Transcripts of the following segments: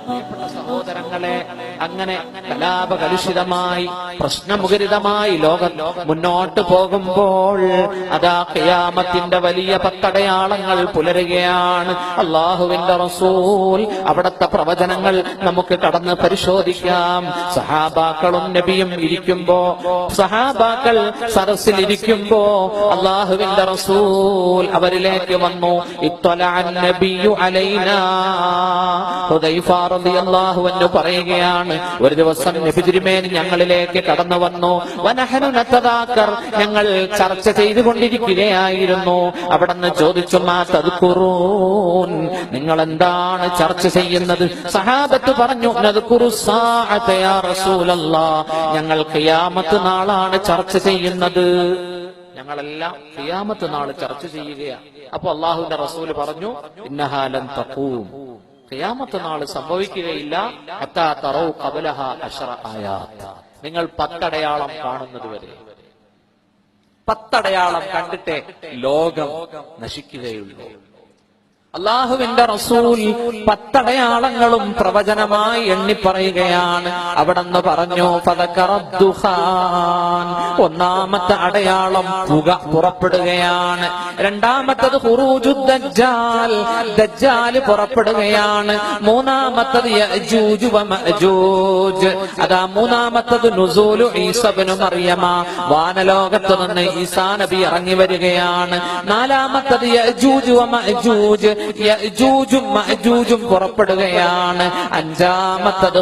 പ്രിയപ്പെട്ട സഹോദരങ്ങളെ അങ്ങനെ കലാപകലുഷിതമായി പ്രശ്നമുഖരിതമായി ലോകം മുന്നോട്ട് പോകുമ്പോൾ അതാ ഖിയാമത്തിന്റെ വലിയ പത്തടയാളങ്ങൾ പുലരുകയാണ്. അള്ളാഹുവിന്റെ റസൂൽ അവിടത്തെ പ്രവചനങ്ങൾ നമുക്ക് കടന്ന് പരിശോധിക്കാം. സഹാബാക്കളും നബിയും ഇരിക്കുമ്പോ സഹാബാക്കൾ സരസിൽ ഇരിക്കുമ്പോ അള്ളാഹുവിന്റെ റസൂൽ അവരിലേക്ക് വന്നു. പറയുകയാണ് ഒരു ദിവസം നബി തിരുമേനി ഞങ്ങളിലേക്ക് കടന്നു വന്നു. വനഹനു നതദാക്കർ ഞങ്ങൾ ചർച്ച ചെയ്തുകൊണ്ടിരിക്കുകയായിരുന്നു. അവിടെ നിന്ന് ചോദിച്ചു മാ നിങ്ങൾ എന്താണ് ചർച്ച ചെയ്യുന്നത്? സഹാബത്ത് പറഞ്ഞു ഞങ്ങൾ ഖിയാമത്ത് നാളാണ് ചർച്ച ചെയ്യുന്നത്. ഞങ്ങളെല്ലാം ഖിയാമത്ത് നാൾ ചർച്ച ചെയ്യുകയാണ് അപ്പൊ അള്ളാഹുവിന്റെ റസൂൽ പറഞ്ഞു ഇന്നഹാലം തഖൂം. ഖിയാമത്ത് നാൾ സംഭവിക്കുകയില്ല. അത്താ തറവ് കബലഹ അഷറ ആയാത്ത്. നിങ്ങൾ പത്തടയാളം കാണുന്നത് വരെ പത്തടയാളം കണ്ടിട്ടേ ലോകം നശിക്കുകയുള്ളൂ. അള്ളാഹുവിന്റെ റസൂൽ പത്തടയാളങ്ങളും പ്രവചനമായി എണ്ണിപ്പറയുകയാണ് അവിടെന്ന് പറഞ്ഞു. ഒന്നാമത്തെ അടയാളം പുക പുറപ്പെടുകയാണ്. രണ്ടാമത്തത് ദജ്ജാൽ. ദജ്ജാൽ പുറപ്പെടുകയാണ്. മൂന്നാമത്തത് അതാ മൂന്നാമത്തത് നുസൂലു ഈസബിനു മറിയമ. വാനലോകത്ത് നിന്ന് ഈസാ നബി ഇറങ്ങി വരികയാണ്. നാലാമത്തത് യഅജൂജു യഅജൂജും മഅജൂജും പുറപ്പെടുകയാണ്. അഞ്ചാമത്തത്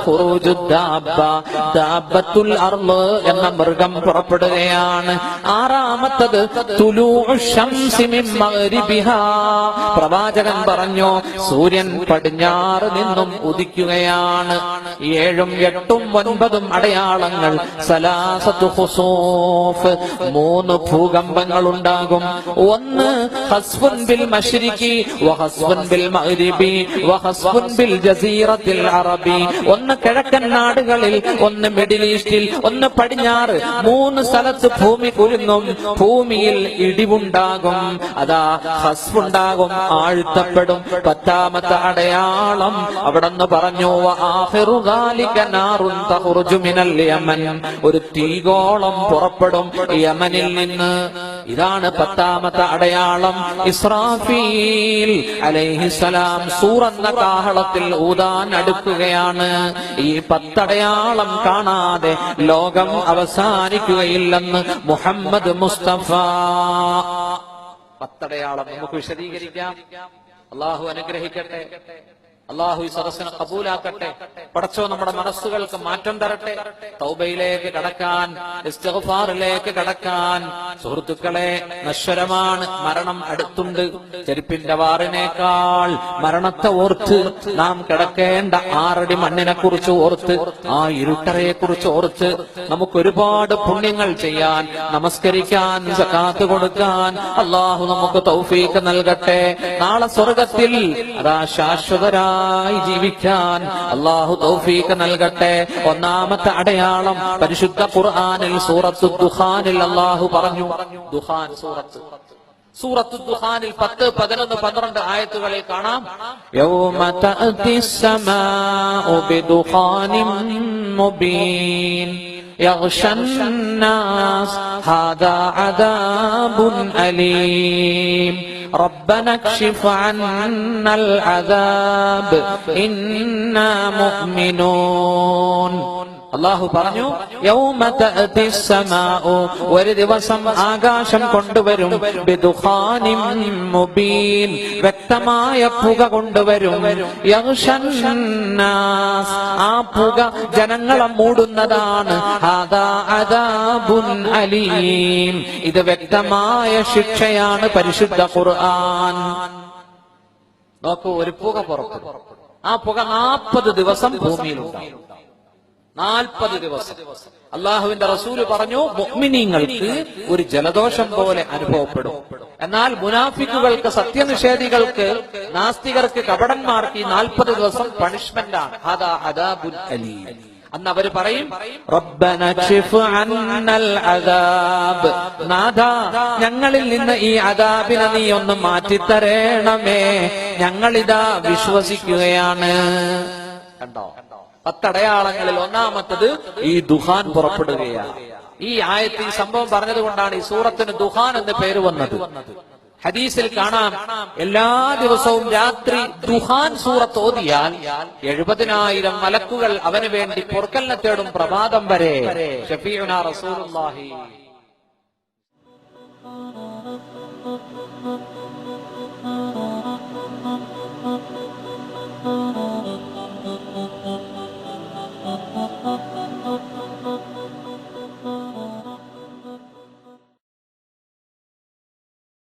ദാബത്തുൽ അർൾ എന്ന മൃഗം പുറപ്പെടുകയാണ്. ആറാമത്തത് പ്രവാചകൻ പറഞ്ഞു സൂര്യൻ പടിഞ്ഞാറ് നിന്നും ഉദിക്കുകയാണ്. ഏഴും എട്ടും ഒൻപതും അടയാളങ്ങൾ. സലാസത്തു മൂന്ന് ഭൂകമ്പങ്ങൾ ഉണ്ടാകും ഒന്ന് ഹസ്ഫുൻ ബിൽ മശ്രിഖി ഒന്ന് കിഴക്കൻ നാടുകളിൽ ഒന്ന് മിഡിൽ ഈസ്റ്റിൽ ഒന്ന് പടിഞ്ഞാറ്. മൂന്ന് സ്ഥലത്ത് ഭൂമി കുലുങ്ങും ഭൂമിയിൽ ഇടിവുണ്ടാകും. അതാ ഹസ്ഫുണ്ടാകും ആഴ്ത്തപ്പെടും. പത്താമത്തെ അടയാളം പറഞ്ഞു "വആഖിറു ദാലിക നാറുൻ തഖ്റുജു മിനൽ യമൻ. ഒരു തീഗോളം പുറപ്പെടും യമനിൽ നിന്ന്. ഇതാണ് പത്താമത്തെ അടയാളം ഇസ്രാഫീൽ. അലൈഹിസലാം സൂറന്ന കാഹളത്തിൽ ഊതാൻ അടുക്കുകയാണ്. ഈ പത്തടയാളം കാണാതെ ലോകം അവസാനിക്കുകയില്ലെന്ന് മുഹമ്മദ് മുസ്തഫ. പത്തടയാളം നമുക്ക് വിശദീകരിക്കാം. അള്ളാഹു അനുഗ്രഹിക്കട്ടെ. അള്ളാഹു ഈ സദസ്സിനെ കബൂലാക്കട്ടെ. പടച്ചോ നമ്മുടെ മനസ്സുകൾക്ക് മാറ്റം തരട്ടെ. തൗബയിലേക്ക് കടക്കാൻ ഇസ്തഫാറിലേക്ക് കടക്കാൻ സുഹൃത്തുക്കളെ നശ്വരമാണ് മരണം അടുത്തുണ്ട്. ചെരുപ്പിന്റെ വാറിനേക്കാൾ മരണത്തെ ഓർത്ത് നാം കിടക്കേണ്ട ആറടി മണ്ണിനെ കുറിച്ച് ഓർത്ത് ആ ഇരുട്ടറയെ കുറിച്ച് ഓർത്ത് നമുക്ക് ഒരുപാട് പുണ്യങ്ങൾ ചെയ്യാൻ നമസ്കരിക്കാൻ സക്കാത്ത് കൊടുക്കാൻ അള്ളാഹു നമുക്ക് തൗഫീക്ക് നൽകട്ടെ. നാളെ സ്വർഗത്തിൽ അതാ ശാശ്വതരായി ജീവിക്കാൻ അള്ളാഹു തൗഫീക്ക് നൽകട്ടെ ഒന്നാമത്തെ അടയാളം പരിശുദ്ധ ഖുർആനിൽ സൂറത്തു ദുഖാനിൽ അള്ളാഹു പറഞ്ഞു ദുഖാൻ സൂറത്ത് സൂറത്തു ദുഖാനിൽ പത്ത് പതിനൊന്ന് പന്ത്രണ്ട് ആയത്തുകളിൽ കാണാം യൗമ തഅതി السماء بدخان مبين يغشى الناس هذا عذاب أليم ربنا اكشف عنا العذاب إنا مؤمنون. അള്ളാഹു പറഞ്ഞു ഒരു ദിവസം ആകാശം കൊണ്ടുവരും വ്യക്തമായ പുക കൊണ്ടുവരും. ആ പുക ജനങ്ങളെ മൂടുന്നതാണ്. അലീം. ഇത് വ്യക്തമായ ശിക്ഷയാണ് പരിശുദ്ധ ഖുർആൻ. നോക്കൂ ഒരു പുക പുറത്തു ആ പുക നാൽപ്പത് ദിവസം ഭൂമിയിലുണ്ടാവും. നാൽപ്പത് ദിവസം. അള്ളാഹുവിന്റെ റസൂൽ പറഞ്ഞു മുഅ്മിനീങ്ങൾക്ക് ഒരു ജലദോഷം പോലെ അനുഭവപ്പെടും. എന്നാൽ മുനാഫിക്കുകൾക്ക് സത്യനിഷേധികൾക്ക് നാസ്തികർക്ക് കപടന്മാർക്ക് ഈ നാൽപ്പത് ദിവസം പണിഷ്മെന്റ് ആണ്. അദാബുൽ അലീം. അന്ന് അവർ പറയും നാഥ ക്ഷിഫ് അദാബ്." നാഥാ ഞങ്ങളിൽ നിന്ന് ഈ അദാബിനെ നീ ഒന്ന് മാറ്റിത്തരേണമേ. ഞങ്ങളിതാ വിശ്വസിക്കുകയാണ്. കണ്ടോ? പത്തടയാളങ്ങളിൽ ഒന്നാമത്തത് ഈ ദുഹാൻ പുറപ്പെടുകയാണ്. ഈ ആയത്ത് ഈ സംഭവം പറഞ്ഞത് കൊണ്ടാണ് ഈ സൂറത്തിന് ദുഹാൻ എന്ന് പേര് വന്നത്. ഹദീസിൽ കാണാം എല്ലാ ദിവസവും രാത്രി ദുഹാൻ സൂറത്ത് ഓതിയാൽ എഴുപതിനായിരം മലക്കുകൾ അവന് വേണ്ടി പൊറുക്കലിനെ തേടും പ്രഭാതം വരെ. റസൂലുള്ളാഹി. Oh